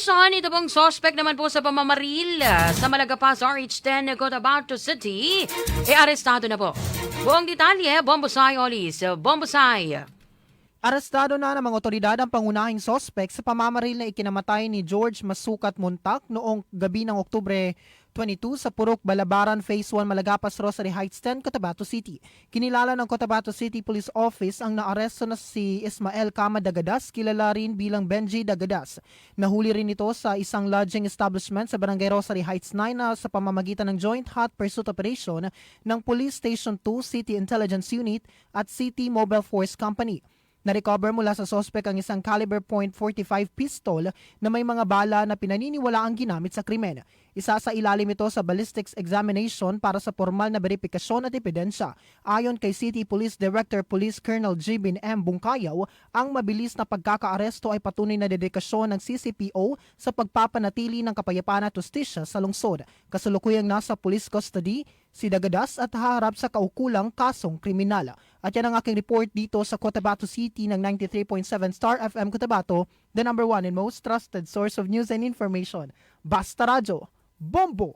Saan ito pong suspect naman po sa pamamaril sa Malagapas RH10 Cotabato City? E arestado na po. Buong detalye, Bombosay Olis, Bombosay. Arestado na ng mga otoridad ang pangunahing sospek sa pamamaril na ikinamatay ni George Masukat Muntak noong gabi ng Oktubre 22 sa Purok Balabaran Phase 1 Malagapas Rosary Heights 10, Cotabato City. Kinilala ng Cotabato City Police Office ang naaresto na si Ismael Kama Dagadas, kilala rin bilang Benji Dagadas. Nahuli rin ito sa isang lodging establishment sa Barangay Rosary Heights 9 na sa pamamagitan ng Joint Hot Pursuit Operation ng Police Station 2 City Intelligence Unit at City Mobile Force Company. Na-recover mula sa sospek ang isang caliber .45 pistol na may mga bala na pinaniniwala ang ginamit sa krimen. Isa sa ilalim ito sa ballistics examination para sa formal na verifikasyon at ebidensya. Ayon kay City Police Director Police Colonel Jibin M. Bungkayaw, ang mabilis na pagkakaaresto ay patunay na dedikasyon ng CCPO sa pagpapanatili ng kapayapaan at justisya sa lungsod. Kasulukuyang nasa police custody si Dagadas at haharap sa kaukulang kasong kriminal. At yan ang aking report dito sa Cotabato City ng 93.7 Star FM Cotabato, the number one and most trusted source of news and information. Basta Radyo, Bombo!